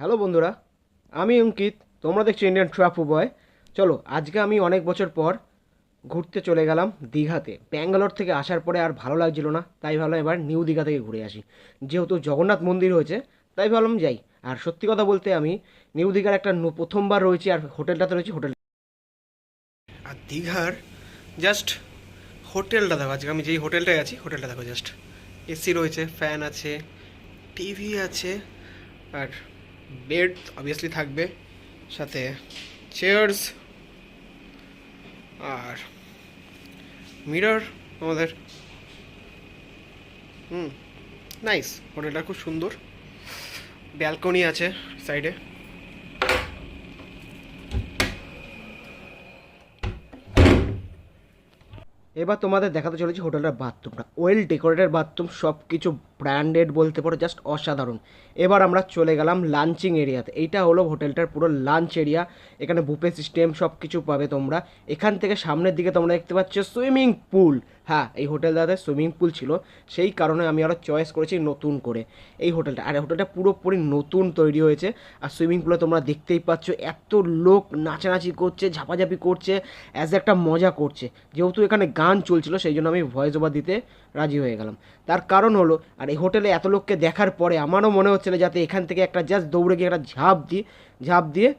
Hello বন্ধুরা, আমি অঙ্কিত, তোমরা দেখছ ইন্ডিয়ান ট্রাফু বয় চলো, আজকে আমি অনেক বছর পর ঘুরতে চলে গেলাম দীঘাতে। ব্যাঙ্গালোর থেকে আসার পরে আর ভালো লাগছিল না, তাই ভাবলাম এবার নিউ দীঘা থেকে ঘুরে আসি। যেহেতু জগন্নাথ মন্দির হয়েছে, তাই ভাবলাম যাই। আর সত্যি কথা বলতে আমি নিউ দীঘার একটা প্রথমবার রয়েছি আর হোটেলটাতে রয়েছি হোটেল আর দীঘার জাস্ট হোটেলটা দেখো, আজকে আমি যেই হোটেলটায় আছি, হোটেলটা দেখো জাস্ট এসি রয়েছে ফ্যান আছে টিভি আছে, আর বেড অবভিয়াসলি থাকবে, সাথে চেয়ার্স আর মিরর আমাদের। হুম নাইস হোটেলটা খুব সুন্দর। ব্যালকনি আছে সাইডে এবার তোমাদের দেখাতে চলেছি হোটেলটার বাথরুমটা ওয়েল ডেকোরেটেড বাথরুম সব কিছু ব্র্যান্ডেড বলতে পারো জাস্ট অসাধারণ। এবার আমরা চলে গেলাম লাঞ্চিং এরিয়াতে। এইটা হলো হোটেলটার পুরো লাঞ্চ এরিয়া এখানে বুফে সিস্টেম সব কিছু পাবে তোমরা। এখান থেকে সামনের দিকে তোমরা দেখতে পাচ্ছ সুইমিং পুল হ্যাঁ এই হোটেলটাতে সুইমিং পুল ছিল। সেই কারণে আমি আরও চয়েস করেছি নতুন করে এই হোটেলটা আর হোটেলটা পুরোপুরি নতুন তৈরি হয়েছে। আর সুইমিং পুলে তোমরা দেখতেই পাচ্ছ এত লোক নাচানাচি করছে, ঝাপাঝাপি করছে অ্যাজ একটা মজা করছে। যেহেতু এখানে গান চলছিল, সেই জন্য আমি ভয়েস ওভার দিতে রাজি হয়ে গেলাম। তার কারণ হলো, আর এই হোটেলে এত লোককে দেখার পরে আমারও মনে হচ্ছে না যাতে এখান থেকে একটা জাস্ট দৌড়ে গিয়ে একটা ঝাঁপ দিই ঝাঁপ দিয়ে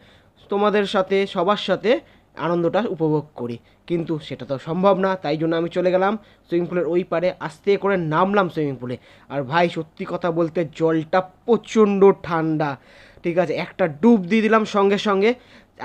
তোমাদের সাথে, সবার সাথে আনন্দটা উপভোগ করি। কিন্তু সেটা তো সম্ভব না, তাই জন্য আমি চলে গেলাম সুইমিং পুলের ওই পারে আস্তে করে নামলাম সুইমিং পুলে। আর ভাই, সত্যি কথা বলতে জলটা প্রচণ্ড ঠান্ডা। ঠিক আছে, একটা ডুব দিয়ে দিলাম সঙ্গে সঙ্গে।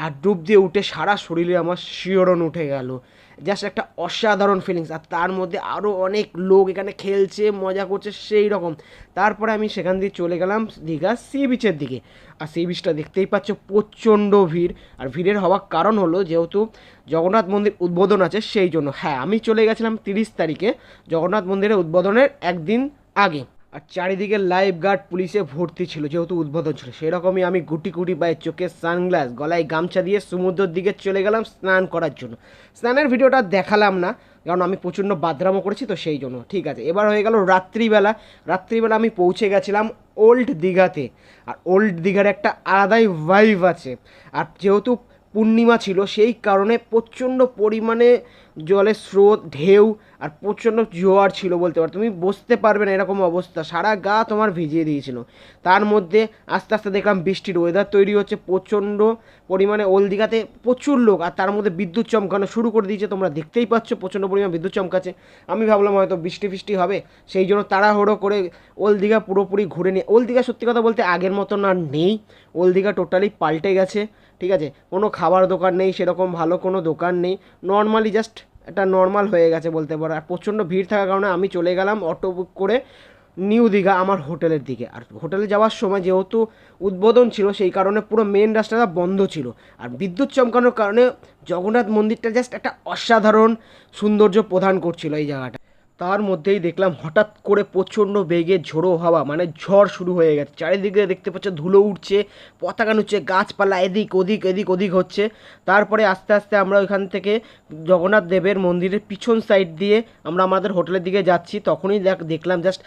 আর ডুব দিয়ে উঠে সারা শরীরে আমার শিওরণ উঠে গেল। জাস্ট একটা অসাধারণ ফিলিংস আর তার মধ্যে আরও অনেক লোক এখানে খেলছে, মজা করছে, সেই রকম। তারপরে আমি সেখান দিয়ে চলে গেলাম দীঘা সি বিচের দিকে। আর সি বিচটা দেখতেই পাচ্ছ প্রচণ্ড ভিড়। আর ভিড়ের হওয়ার কারণ হলো যেহেতু জগন্নাথ মন্দির উদ্বোধন আছে, সেই জন্য। হ্যাঁ আমি চলে গেছিলাম তিরিশ তারিখে জগন্নাথ মন্দিরের উদ্বোধনের একদিন আগে। আর চারিদিকে লাইফ গার্ড পুলিশে ভর্তি ছিল, যেহেতু উদ্বোধন ছিল। সেরকমই আমি গুটি গুটি পায়ে চোখে সানগ্লাস, গলায় গামছা দিয়ে সমুদ্রের দিকে চলে গেলাম স্নান করার জন্য। স্নানের ভিডিওটা দেখালাম না, কারণ আমি প্রচণ্ড বাদরামও করেছি, তো সেই জন্য। ঠিক আছে, এবার হয়ে গেল রাত্রিবেলা। রাত্রিবেলা আমি পৌঁছে গেছিলাম ওল্ড দীঘাতে। আর ওল্ড দীঘার একটা আলাদাই ভাইভ আছে। আর যেহেতু পূর্ণিমা ছিল, সেই কারণে প্রচণ্ড পরিমাণে জলের স্রোত, ঢেউ আর প্রচণ্ড জোয়ার ছিল বলতে পারো। তুমি বসতে পারবে না এরকম অবস্থা। সারা গা তোমার ভিজিয়ে দিয়েছিল। তার মধ্যে আস্তে আস্তে দেখলাম বৃষ্টির ওয়েদার তৈরি হচ্ছে, প্রচণ্ড পরিমাণে ওল্ড দীঘাতে প্রচুর লোক আর তার মধ্যে বিদ্যুৎ চমকানো শুরু করে দিয়েছে। তোমরা দেখতেই পাচ্ছ প্রচণ্ড পরিমাণ বিদ্যুৎ চমকাচ্ছে। আমি ভাবলাম হয়তো বৃষ্টি ফিষ্টি হবে, সেই জন্য তাড়াহুড়ো করে ওল্ড দীঘা পুরোপুরি ঘুরে নিয়ে ওল্ড দীঘা সত্যি কথা বলতে আগের মতন আর নেই। ওল্ড দীঘা টোটালি পাল্টে গেছে, ঠিক আছে? কোনো খাবার দোকান নেই, সেরকম ভালো কোনো দোকান নেই। নর্মালি জাস্ট একটা নর্মাল হয়ে গেছে বলতে পারো। আর প্রচণ্ড ভিড় থাকার কারণে আমি চলে গেলাম অটো বুক করে নিউ দীঘা আমার হোটেলের দিকে। আর হোটেলে যাওয়ার সময় যেহেতু উদ্বোধন ছিল, সেই কারণে পুরো মেন রাস্তাটা বন্ধ ছিল। আর বিদ্যুৎ চমকানোর কারণে জগন্নাথ মন্দিরটা জাস্ট একটা অসাধারণ সৌন্দর্য প্রদান করছিল এই জায়গাটা। তার মধ্যেই দেখলাম হঠাৎ করে প্রচণ্ড বেগে ঝোড়ো হাওয়া মানে ঝড় শুরু হয়ে গেছে। চারিদিকে দেখতে পাচ্ছ ধুলো উঠছে, পতাকা নুচ্ছে, গাছপালা এদিক ওদিক এদিক ওদিক হচ্ছে। তারপরে আস্তে আস্তে আমরা ওইখান থেকে জগন্নাথ দেবের মন্দিরের পিছন সাইড দিয়ে আমরা আমাদের হোটেলের দিকে যাচ্ছি। তখনই দেখ, দেখলাম জাস্ট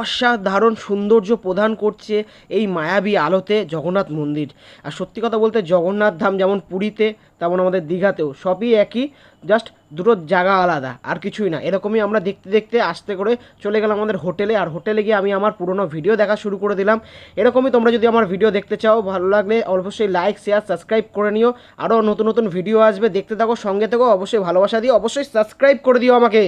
অসাধারণ সৌন্দর্য প্রদান করছে এই মায়াবী আলোতে জগন্নাথ মন্দির। আর সত্যি কথা বলতে জগন্নাথ ধাম যেমন পুরীতে তেমন আমাদের দীঘাতেও সবই একই জাস্ট দুটো জায়গা আলাদা, আর কিছুই না। এরকমই আমরা দেখতে দেখতে আসতে করে চলে গেলাম আমাদের হোটেলে, আর হোটেলে গিয়ে আমি আমার পুরোনো ভিডিও দেখা শুরু করে দিলাম। এরকমই তোমরা যদি আমার ভিডিও দেখতে চাও, ভালো লাগলে অবশ্যই লাইক শেয়ার সাবস্ক্রাইব করে নিও। আরও নতুন নতুন ভিডিও আসবে, দেখতে থাকো, সঙ্গে থেকো, অবশ্যই ভালোবাসা দিও, অবশ্যই সাবস্ক্রাইব করে দিও আমাকে।